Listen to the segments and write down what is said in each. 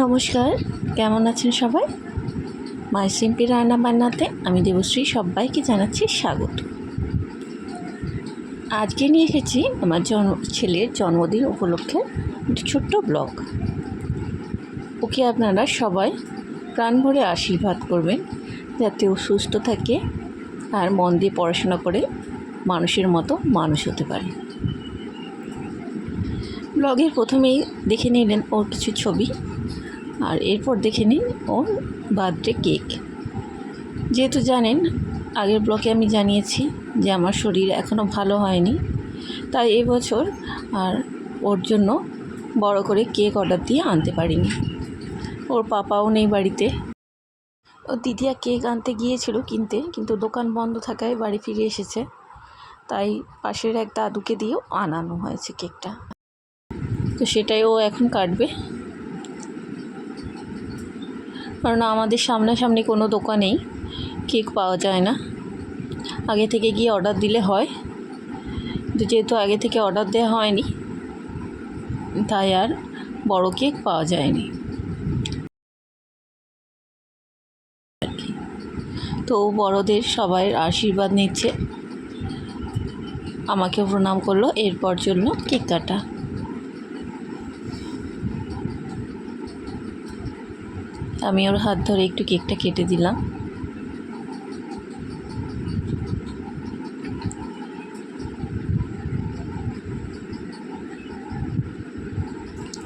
নমস্কার, কেমন আছেন সবাই? মাই সিম্পি রান্না বান্নাতে আমি দেবশ্রী সবাইকে জানাচ্ছি স্বাগত। আজকে নিয়ে এসেছি আমার জন্ম ছেলের জন্মদিন উপলক্ষে একটি ছোট্ট ব্লগ। ওকে আপনারা সবাই প্রাণ ভরে আশীর্বাদ করবেন, যাতে ও সুস্থ থাকে আর মন দিয়ে পড়াশোনা করে মানুষের মতো মানুষ হতে পারে। ব্লগের প্রথমেই দেখে নিলেন ওর কিছু ছবি। আর এরপর দেখে নিন ওর বার্থডে কেক। যেহেতু জানেন, আগের ব্লকে আমি জানিয়েছি যে আমার শরীর এখনও ভালো হয়নি, তাই এবছর আর ওর জন্য বড় করে কেক অর্ডার দিয়ে আনতে পারিনি। ওর পাপাও নেই বাড়িতে। ও দিদিয়া কেক আনতে গিয়েছিল কিনতে, কিন্তু দোকান বন্ধ থাকায় বাড়ি ফিরে এসেছে। তাই পাশের এক দাদুকে দিয়েও আনানো হয়েছে কেকটা। তো সেটাই ও এখন কাটবে। কারণ আমাদের সামনাসামনি কোনো দোকানেই কেক পাওয়া যায় না। আগে থেকে গিয়ে অর্ডার দিলে হয়। কিন্তু যেহেতু আগে থেকে অর্ডার দেওয়া হয়নি, তাই আর বড় কেক পাওয়া যায়নি। তো বড়দের সবাই আশীর্বাদ নিচ্ছে। আমাকে প্রণাম করল, এরপর জন্য কেক কাটা। আমি ওর হাত ধরে একটু কেকটা কেটে দিলাম।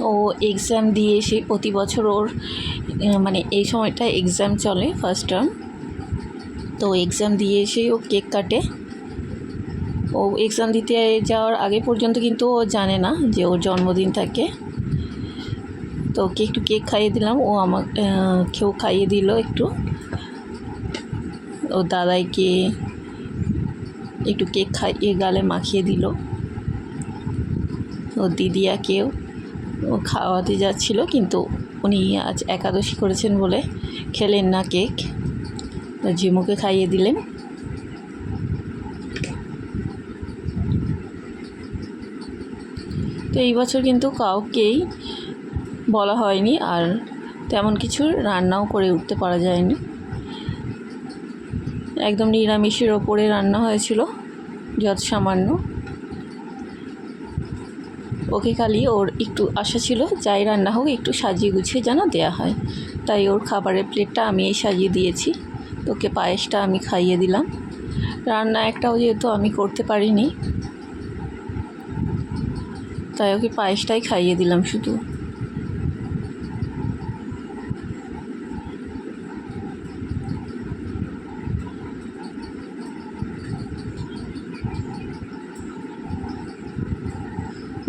ও এক্সাম দিয়ে এসে প্রতি বছর ওর মানে এই সময়টা এক্সাম চলে ফার্স্ট টার্ম তো এক্সাম দিয়ে এসেই ও কেক কাটে। ও এক্সাম দিতে যাওয়ার আগে পর্যন্ত কিন্তু ও জানে না যে ওর জন্মদিন থাকে। তো ওকে একটু কেক খাইয়ে দিলাম। ও আমার কেউ খাইয়ে দিল একটু। ও দাদাইকে একটু কেক খাইয়ে গালে মাখিয়ে দিল। ও দিদিয়াকেও ও খাওয়াতে যাচ্ছিল, কিন্তু উনি আজ একাদশী করেছেন বলে খেলেন না কেক তো জিমুকে খাইয়ে দিলেন। তো এই বছর কিন্তু কাউকেই বলা হয়নি আর তেমন কিছু রান্নাও করে উঠতে পারা যায়নি। একদম নিরামিষের ওপরে রান্না হয়েছিল, যত সামান্য। ওকে খালি ওর একটু আশা ছিল, যাই রান্না হোক একটু সাজিয়ে গুছিয়ে যেন দেয়া হয়। তাই ওর খাবারের প্লেটটা আমি এই সাজিয়ে দিয়েছি। তোকে পায়েসটা আমি খাইয়ে দিলাম। রান্না একটাও যেহেতু আমি করতে পারিনি, তাই ওকে পায়েসটাই খাইয়ে দিলাম শুধু।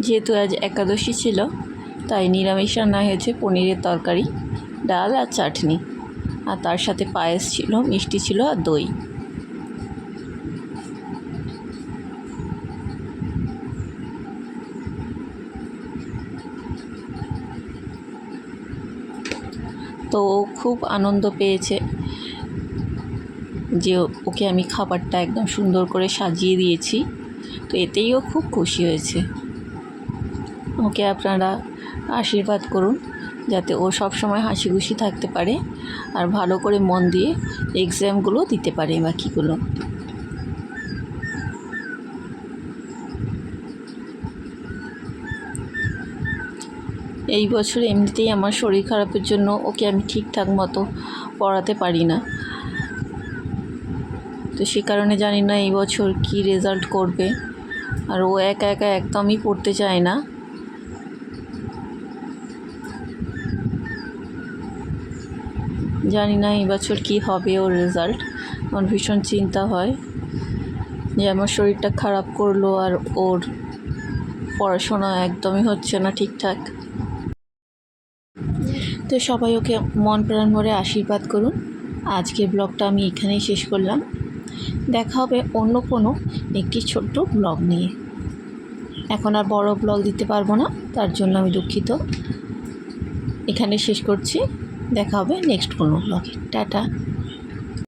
যেহেতু আজ একাদশী ছিল, তাই নিরামিষ রান্না হয়েছে পনিরের তরকারি, ডাল আর চাটনি। আর তার সাথে পায়েস ছিল, মিষ্টি ছিল আর দই। তো খুব আনন্দ পেয়েছে যে ওকে আমি খাবারটা একদম সুন্দর করে সাজিয়ে দিয়েছি। তো এতেই ও খুব খুশি হয়েছে। ওকে আপনারা আশীর্বাদ করুন যাতে ও সব সময় হাসি খুশি থাকতে পারে আর ভালো করে মন দিয়ে এক্সামগুলো দিতে পারে বাকিগুলো। এই বছর এমনিতেই আমার শরীর খারাপের জন্য ওকে আমি ঠিকঠাক মতো পড়াতে পারি না। তো সে কারণে জানি না এই বছর কী রেজাল্ট করবে। আর ও একা একা একদমই পড়তে চায় না। জানি না এবছর বছর কী হবে ওর রেজাল্ট আমার ভীষণ চিন্তা হয় যে আমার শরীরটা খারাপ করল আর ওর পড়াশোনা একদমই হচ্ছে না ঠিকঠাক। তো সবাই ওকে মন প্রাণ ভরে আশীর্বাদ করুন। আজকের ব্লগটা আমি এখানেই শেষ করলাম। দেখা হবে অন্য কোনো একটি ছোট্ট ব্লগ নিয়ে। এখন আর বড় ব্লগ দিতে পারব না, তার জন্য আমি দুঃখিত। এখানে শেষ করছি। দেখা হবে নেক্সট কোনো ব্লগে টাটা।